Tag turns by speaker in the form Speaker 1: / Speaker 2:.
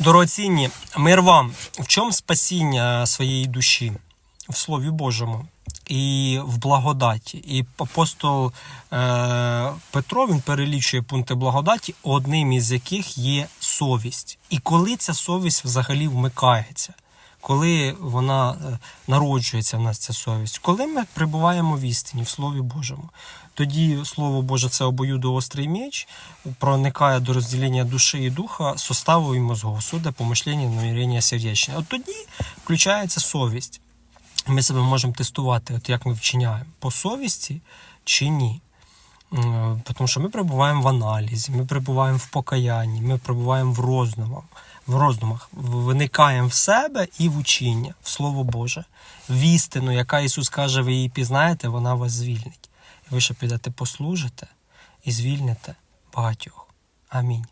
Speaker 1: Дорогоцінні, мир вам. В чому спасіння своєї душі? В Слові Божому і в благодаті. І апостол е, Петро він перелічує пункти благодаті, одним із яких є совість. І коли ця совість взагалі вмикається, коли вона е, народжується в нас ця совість, коли ми перебуваємо в істині, в Слові Божому, тоді Слово Боже це обоюдоострий меч, проникає до розділення душі і духа, составу і мозгу, суде, помишлення, намірення сердечне. От тоді включається совість. Ми себе можемо тестувати, от як ми вчиняємо по совісті чи ні. Тому що ми перебуваємо в аналізі, ми перебуваємо в покаянні, ми перебуваємо в роздумах, в роздумах, виникаємо в себе і в учіння, в Слово Боже, в істину, яка Ісус каже, ви її пізнаєте, вона вас звільнить. І ви ще підете послужите і звільните багатьох. Амінь.